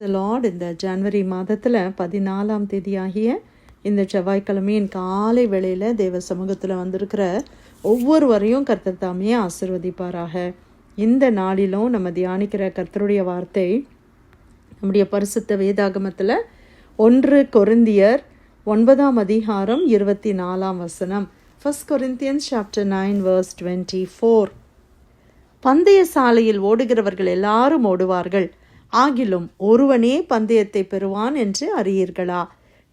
Lord இந்த ஜனவரி மாதத்தில் பதினாலாம் தேதியாகிய இந்த செவ்வாய்க்கிழமையின் காலை வேளையில் தேவ சமூகத்தில் வந்திருக்கிற ஒவ்வொருவரையும் கர்த்தர் தாமே ஆசிர்வதிப்பாராக. இந்த நாளிலும் நம்ம தியானிக்கிற கர்த்தருடைய வார்த்தை நம்முடைய பரிசுத்த வேதாகமத்தில் ஒன்று கொரிந்தியர் ஒன்பதாம் அதிகாரம் இருபத்தி நாலாம் வசனம். First Corinthians chapter nine verse twenty four பந்தய சாலையில் ஓடுகிறவர்கள் எல்லாரும் ஓடுவார்கள். ஆகிலும் ஒருவனே பந்தயத்தை பெறுவான் என்று அறியீர்களா?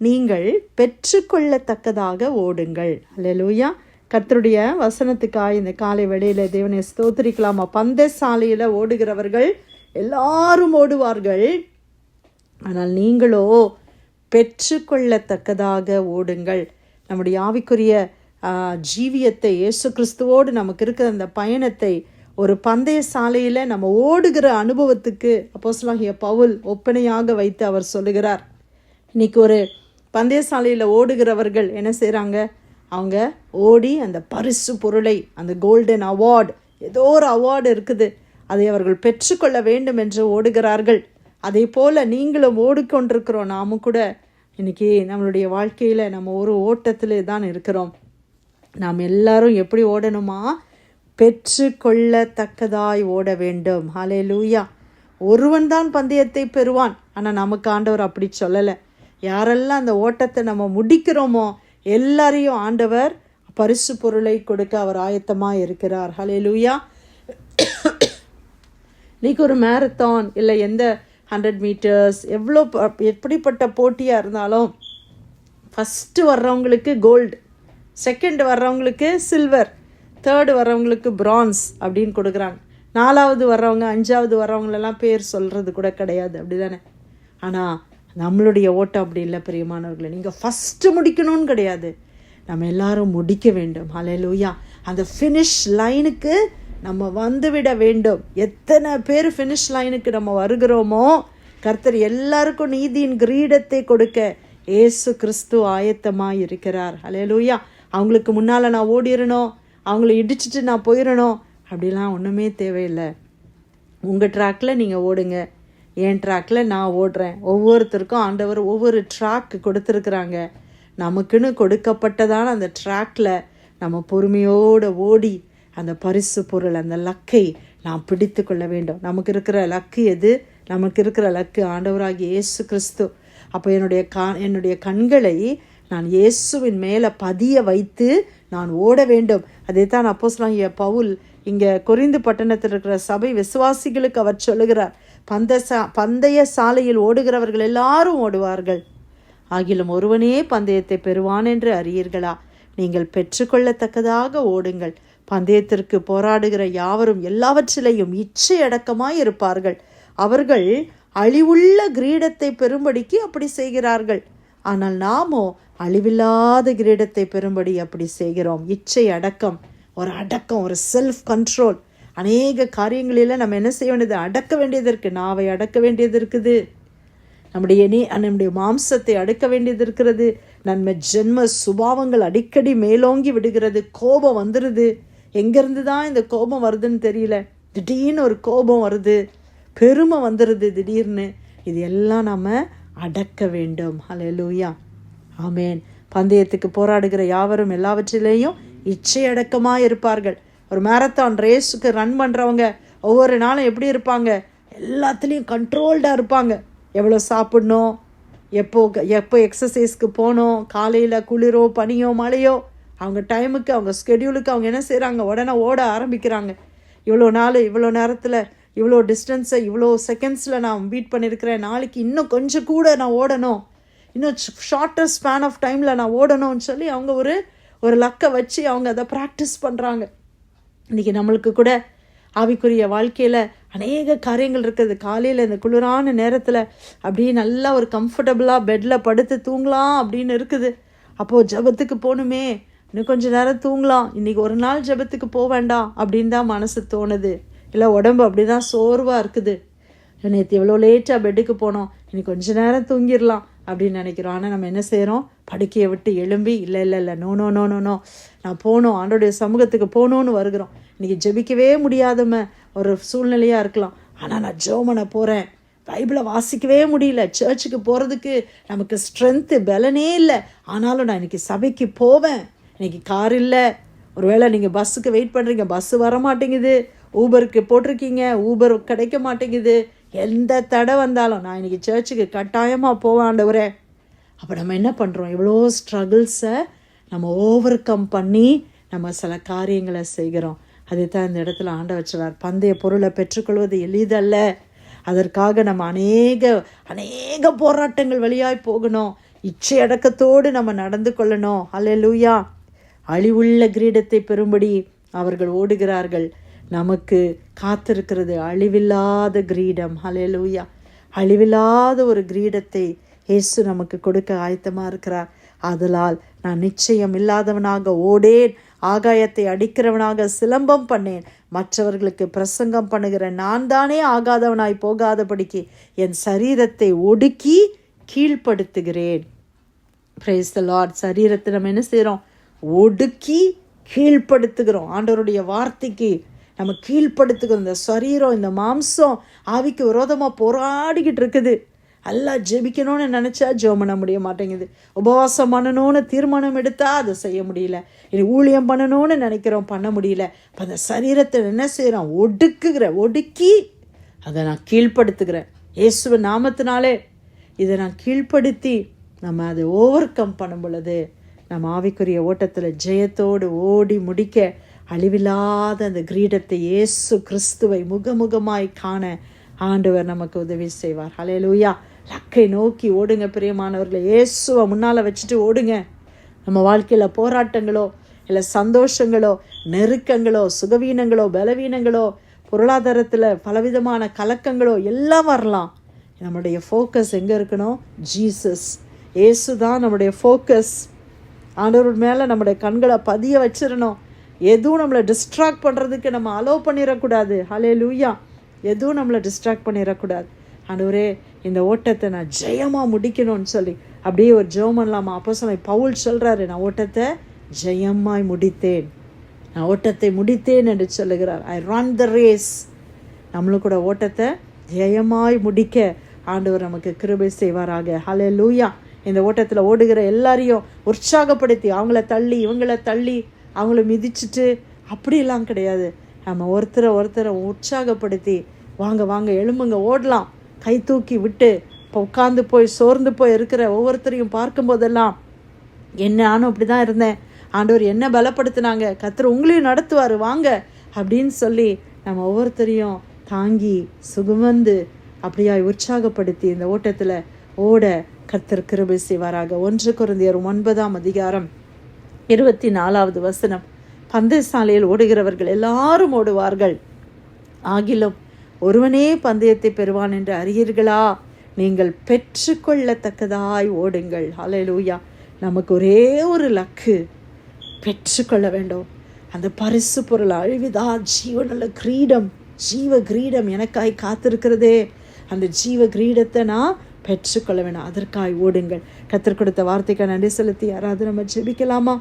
நீங்கள் பெற்றுக்கொள்ளத்தக்கதாக ஓடுங்கள். அல்லேலூயா கர்த்தருடைய வசனத்துக்காக இந்த காலை வேளையில தேவனை ஸ்தோத்திரிக்கலாமா? பந்தய சாலையில் ஓடுகிறவர்கள் எல்லாரும் ஓடுவார்கள். ஆனால் நீங்களோ பெற்றுக்கொள்ளத்தக்கதாக ஓடுங்கள். நம்முடைய ஆவிக்குரிய ஜீவியத்தை இயேசு கிறிஸ்துவோடு நமக்கு இருக்கிற அந்த பயணத்தை ஒரு பந்தய சாலையில் நம்ம ஓடுகிற அனுபவத்துக்கு அப்போஸ்தலனாகிய பவுல் ஒப்பனையாக வைத்து அவர் சொல்லுகிறார். இன்னைக்கு ஒரு பந்தய சாலையில் ஓடுகிறவர்கள் என்ன செய்கிறாங்க அவங்க ஓடி அந்த பரிசு பொருளை அந்த கோல்டன் அவார்டு ஏதோ ஒரு அவார்டு இருக்குது. அதை அவர்கள் பெற்றுக்கொள்ள வேண்டும் என்று ஓடுகிறார்கள். அதே போல் நீங்களும் ஓடிக்கொண்டிருக்கிறோம். நாமும் கூட இன்னைக்கு நம்மளுடைய வாழ்க்கையில் நம்ம ஒரு ஓட்டத்தில் தான் இருக்கிறோம். நாம் எல்லாரும் எப்படி ஓடணுமா? பெற்று கொள்ளத்தக்கதாய் ஓட வேண்டும் ஹலே லூயா ஒருவன் தான் பந்தயத்தை பெறுவான். ஆனால் நமக்கு ஆண்டவர் அப்படி சொல்லலை. யாரெல்லாம் அந்த ஓட்டத்தை நம்ம முடிக்கிறோமோ எல்லாரையும் ஆண்டவர் பரிசு பொருளை கொடுக்க அவர் ஆயத்தமாக இருக்கிறார். ஹலே லூயா இன்னைக்கு ஒரு மேரத்தான் இல்லை எந்த ஹண்ட்ரட் மீட்டர்ஸ் எவ்வளோ எப்படிப்பட்ட போட்டியாக இருந்தாலும் ஃபஸ்ட்டு வர்றவங்களுக்கு கோல்டு செகண்ட் வர்றவங்களுக்கு சில்வர் தேர்டு வர்றவங்களுக்கு பிரான்ஸ் அப்படின்னு கொடுக்குறாங்க. நாலாவது வர்றவங்க அஞ்சாவது வர்றவங்களெல்லாம் பேர் சொல்கிறது கூட கிடையாது அப்படி தானே ஆனால் நம்மளுடைய ஓட்டம் அப்படி இல்லை பிரியமானவர்களே. நீங்கள் ஃபஸ்ட்டு முடிக்கணும்னு கிடையாது. நம்ம எல்லாரும் முடிக்க வேண்டும். ஹalleluya அந்த ஃபினிஷ் லைனுக்கு நம்ம வந்துவிட வேண்டும். எத்தனை பேர் ஃபினிஷ் லைனுக்கு நம்ம வருகிறோமோ கர்த்தர் எல்லாருக்கும் நீதியின் கிரீடத்தை கொடுக்க ஏசு கிறிஸ்து ஆயத்தமாக இருக்கிறார் ஹalleluya அவங்களுக்கு முன்னால் நான் ஓடிடணும் அவங்கள இடிச்சிட்டு நான் போயிடணும் அப்படிலாம் ஒன்றுமே தேவையில்லை. உங்கள் ட்ராக்கில் நீங்கள் ஓடுங்க. என் ட்ராக்கில் நான் ஓடுறேன். ஒவ்வொருத்தருக்கும் ஆண்டவர் ஒவ்வொரு ட்ராக் கொடுத்துருக்குறாங்க. நமக்குன்னு கொடுக்கப்பட்டதான அந்த ட்ராக்கில் நம்ம பொறுமையோடு ஓடி அந்த பரிசு பொருள் அந்த லக்கை நாம் பிடித்து கொள்ள வேண்டும். நமக்கு இருக்கிற லக்கு எது? நமக்கு இருக்கிற லக்கு ஆண்டவராகிய இயேசு கிறிஸ்து. அப்போ என்னுடைய கா என்னுடைய கண்களை நான் இயேசுவின் மேலே பதிய வைத்து நான் ஓட வேண்டும். அதே தான் அப்போஸ்தலனாகிய பவுல் இங்கே குறைந்து பட்டணத்தில் இருக்கிற சபை விசுவாசிகளுக்கு அவர் சொல்லுகிறார். பந்த சா பந்தய சாலையில் ஓடுகிறவர்கள் எல்லாரும் ஓடுவார்கள். ஆகிலும் ஒருவனே பந்தயத்தை பெறுவான் என்று அறியீர்களா? நீங்கள் பெற்றுக்கொள்ளத்தக்கதாக ஓடுங்கள். பந்தயத்திற்கு போராடுகிற யாவரும் எல்லாவற்றிலையும் இச்சை இருப்பார்கள். அவர்கள் அழிவுள்ள கிரீடத்தை பெறும்படிக்கு அப்படி செய்கிறார்கள். ஆனால் நாமோ அழிவில்லாத கிரீடத்தை பெறும்படி அப்படி செய்கிறோம். இச்சை அடக்கம் ஒரு அடக்கம் ஒரு செல்ஃப் கண்ட்ரோல் அநேக காரியங்களில் நம்ம என்ன செய்ய வேண்டியது? அடக்க வேண்டியது இருக்குது நாவை அடக்க வேண்டியது இருக்குது. நம்முடைய இனி நம்முடைய மாம்சத்தை அடக்க வேண்டியது இருக்கிறது. நன்மை ஜென்ம சுபாவங்கள் அடிக்கடி மேலோங்கி விடுகிறது. கோபம் வந்துடுது எங்கேருந்து தான் இந்த கோபம் வருதுன்னு தெரியல. திடீர்னு ஒரு கோபம் வருது. பெருமை வந்துடுது திடீர்னு. இது எல்லாம் நம்ம அடக்க வேண்டும். ஹalleluya ஆமேன் பந்தயத்துக்கு போராடுகிற யாவரும் எல்லாவற்றிலேயும் இச்சை அடக்கமாக இருப்பார்கள் ஒரு மேரத்தான் ரேஸுக்கு ரன் பண்ணுறவங்க ஒவ்வொரு நாளும் எப்படி இருப்பாங்க? எல்லாத்துலேயும் கண்ட்ரோல்டாக இருப்பாங்க. எவ்வளோ சாப்பிடணும்? எப்போ எப்போ எக்ஸசைஸ்க்கு போகணும்? காலையில் குளிரோ பனியோ மழையோ? அவங்க டைமுக்கு அவங்க ஸ்கெடியூலுக்கு அவங்க என்ன செய்கிறாங்க உடனே ஓட ஆரம்பிக்கிறாங்க. இவ்வளோ நாள் இவ்வளோ நேரத்தில் இவ்வளோ டிஸ்டன்ஸை இவ்வளோ செகண்ட்ஸில் நான் பீட் பண்ணியிருக்கிறேன் நாளைக்கு இன்னும் கொஞ்சம் கூட நான் ஓடணும். இன்னும் ஷார்ட்டர் ஸ்பேன் ஆஃப் டைமில் நான் ஓடணும்னு சொல்லி அவங்க ஒரு ஒரு லக்கை வச்சு அவங்க அதை ப்ராக்டிஸ் பண்ணுறாங்க இன்றைக்கி நம்மளுக்கு கூட ஆவிக்குரிய வாழ்க்கையில் அநேக காரியங்கள் இருக்குது. காலையில் இந்த குளிரான நேரத்தில் அப்படியே நல்லா ஒரு கம்ஃபர்டபுளாக பெட்டில் படுத்து தூங்கலாம் அப்படின்னு இருக்குது. அப்போது ஜெபத்துக்கு போகணுமே. இன்னும் கொஞ்சம் நேரம் தூங்கலாம். இன்றைக்கி ஒரு நாள் ஜெபத்துக்கு போக வேண்டாம் அப்படின்னு தான் மனசு தோணுது. இல்லை உடம்பு அப்படி தான் சோர்வாக இருக்குது நேற்று எவ்வளோ லேட்டாக பெட்டுக்கு போனோம். இன்னைக்கு கொஞ்ச நேரம் தூங்கிடலாம் அப்படின்னு நினைக்கிறோம். ஆனால் நம்ம என்ன செய்கிறோம் படுக்கையை விட்டு எழும்பி இல்லை இல்லை இல்லை no no no no no நான் போகணும் ஆண்டோடைய சமூகத்துக்கு போகணுன்னு வருகிறோம். இன்றைக்கி ஜெபிக்கவே முடியாதம ஒரு சூழ்நிலையாக இருக்கலாம். ஆனால் நான் ஜோமனை போகிறேன் பைபிளை வாசிக்கவே முடியல. சர்ச்சுக்கு போகிறதுக்கு நமக்கு ஸ்ட்ரென்த்து பலனே இல்லை. ஆனாலும் நான் இன்றைக்கி சபைக்கு போவேன். இன்னைக்கு கார் இல்லை. ஒருவேளை நீங்கள் பஸ்ஸுக்கு வெயிட் பண்ணுறீங்க பஸ்ஸு வர மாட்டேங்குது. ஊபருக்கு போட்டிருக்கீங்க. ஊபர் கிடைக்க மாட்டேங்குது. எந்த தடை வந்தாலும் நான் இன்னைக்கு சர்ச்சுக்கு கட்டாயமாக போவேன் ஆண்டவரே. அப்போ நம்ம என்ன பண்ணுறோம் எவ்வளோ ஸ்ட்ரகிள்ஸை நம்ம ஓவர் கம் பண்ணி நம்ம சில காரியங்களை செய்கிறோம். அதுதான் இந்த இடத்துல ஆண்ட வச்சுறார் பந்தய பொருளை பெற்றுக்கொள்வது எளிதல்ல. அதற்காக நம்ம அநேக அநேக போராட்டங்கள் வழியாய் போகணும். இச்சை அடக்கத்தோடு நம்ம நடந்து கொள்ளணும். அல்ல லூயா அழிவுள்ள கிரீடத்தை பெறும்படி அவர்கள் ஓடுகிறார்கள். நமக்கு காத்திருக்கிறது அழிவில்லாத கிரீடம். ஹலெலூயா அழிவில்லாத ஒரு கிரீடத்தை இயேசு நமக்கு கொடுக்க ஆயத்தமாக இருக்கிறார். அதனால் நான் நிச்சயம் இல்லாதவனாக ஓடேன். ஆகாயத்தை அடிக்கிறவனாக சிலம்பம் பண்ணேன். மற்றவர்களுக்கு பிரசங்கம் பண்ணுகிற நான் தானே ஆகாதவனாய் போகாதபடிக்கு என் சரீரத்தை ஒடுக்கி கீழ்ப்படுத்துகிறேன். பிரைஸ் த லார்ட் சரீரத்தை நம்ம என்ன செய்கிறோம் ஒடுக்கி கீழ்ப்படுத்துகிறோம். ஆண்டவருடைய வார்த்தைக்கு நம்ம கீழ்ப்படுத்துக்கிற இந்த சரீரம் இந்த மாம்சம் ஆவிக்கு விரோதமாக போராடிக்கிட்டு இருக்குது. எல்லாம் ஜெபிக்கணும்னு நினச்சா ஜெபம் பண்ண முடிய மாட்டேங்குது. உபவாசம் பண்ணணும்னு தீர்மானம் எடுத்தால் அதை செய்ய முடியல. இனி ஊழியம் பண்ணணும்னு நினைக்கிறோம் பண்ண முடியல. இப்போ அந்த சரீரத்தை என்ன செய்கிறோம் ஒடுக்குகிற ஒடுக்கி அதை நான் கீழ்ப்படுத்துகிறேன். இயேசுவ நாமத்தினாலே இதை நான் கீழ்ப்படுத்தி நம்ம அதை ஓவர் கம் பண்ணும் பொழுது நம்ம ஆவிக்குரிய ஓட்டத்தில் ஜெயத்தோடு ஓடி முடிக்க அழிவில்லாத அந்த கிரீடத்தை இயேசு கிறிஸ்துவை முகமுகமாய் காண ஆண்டவர் நமக்கு உதவி செய்வார். ஹalleluya லக்கை நோக்கி ஓடுங்க பிரியமானவர்களை. இயேசுவை முன்னால் வச்சுட்டு ஓடுங்க. நம்ம வாழ்க்கையில் போராட்டங்களோ இல்லை சந்தோஷங்களோ நெருக்கங்களோ சுகவீனங்களோ பலவீனங்களோ பொருளாதாரத்தில் பலவிதமான கலக்கங்களோ எல்லாம் வரலாம். நம்முடைய ஃபோக்கஸ் எங்கே இருக்கணும்? ஜீசஸ் ஏசு தான் நம்முடைய ஃபோக்கஸ் ஆண்டவர் மேலே நம்முடைய கண்களை பதிய வச்சிடணும். எதுவும் நம்மளை டிஸ்ட்ராக்ட் பண்ணுறதுக்கு நம்ம அலோவ் பண்ணிடக்கூடாது. ஹலே லூயா எதுவும் நம்மளை டிஸ்ட்ராக்ட் பண்ணிடக்கூடாது. ஆண்டவரே இந்த ஓட்டத்தை நான் ஜெயமாக முடிக்கணும்னு சொல்லி. அப்படியே ஒரு ஜெபம் பண்ணலாமா அப்போ சொன்ன பவுல் சொல்கிறாரு நான் ஓட்டத்தை ஜெயமாய் முடித்தேன். நான் ஓட்டத்தை முடித்தேன் என்று சொல்லுகிறார். ஐ ரன் த ரேஸ் நம்மளும் கூட ஓட்டத்தை ஜெயமாய் முடிக்க ஆண்டவர் நமக்கு கிருபை செய்வாராக. ஹலே லூயா இந்த ஓட்டத்தில் ஓடுகிற எல்லாரையும் உற்சாகப்படுத்தி அவங்கள தள்ளி இவங்கள தள்ளி அவங்கள மிதிச்சுட்டு அப்படியெல்லாம் கிடையாது. நம்ம ஒருத்தரை ஒருத்தரை உற்சாகப்படுத்தி வாங்க வாங்க எலும்புங்க ஓடலாம். கை தூக்கி விட்டு இப்போ உட்காந்து போய் சோர்ந்து போய் இருக்கிற ஒவ்வொருத்தரையும் பார்க்கும்போதெல்லாம் என்ன நானும் அப்படி தான் இருந்தேன். ஆண்டவர் என்ன பலப்படுத்தினாங்க? கத்தர் உங்களையும் நடத்துவார். வாங்க. அப்படின்னு சொல்லி நம்ம ஒவ்வொருத்தரையும் தாங்கி சுகுமந்து அப்படியாய் உற்சாகப்படுத்தி இந்த ஓட்டத்தில் ஓட கத்தர் கிருபை செய்வாராக. ஒன்று குருந்தியர் ஒன்பதாம் அதிகாரம் இருபத்தி நாலாவது வசனம். பந்தயசாலையில் ஓடுகிறவர்கள் எல்லாரும் ஓடுவார்கள். ஆகிலும் ஒருவனே பந்தயத்தை பெறுவான் என்று அறியீர்களா? நீங்கள் பெற்றுக்கொள்ளத்தக்கதாய் ஓடுங்கள். ஹalleluya. நமக்கு ஒரே ஒரு லக்கு. பெற்றுக்கொள்ள வேண்டும். அந்த பரிசு பொருள் அழிவிதா ஜீவனுள்ள கிரீடம் ஜீவ கிரீடம் எனக்காய் காத்திருக்கிறதே. அந்த ஜீவ கிரீடத்தை நான் பெற்றுக்கொள்ள வேணும். அதற்காய் ஓடுங்கள். கத்தர் கொடுத்த வார்த்தைக்கு நன்றி செலுத்தி யாராவது நம்ம ஜெபிக்கலாமா?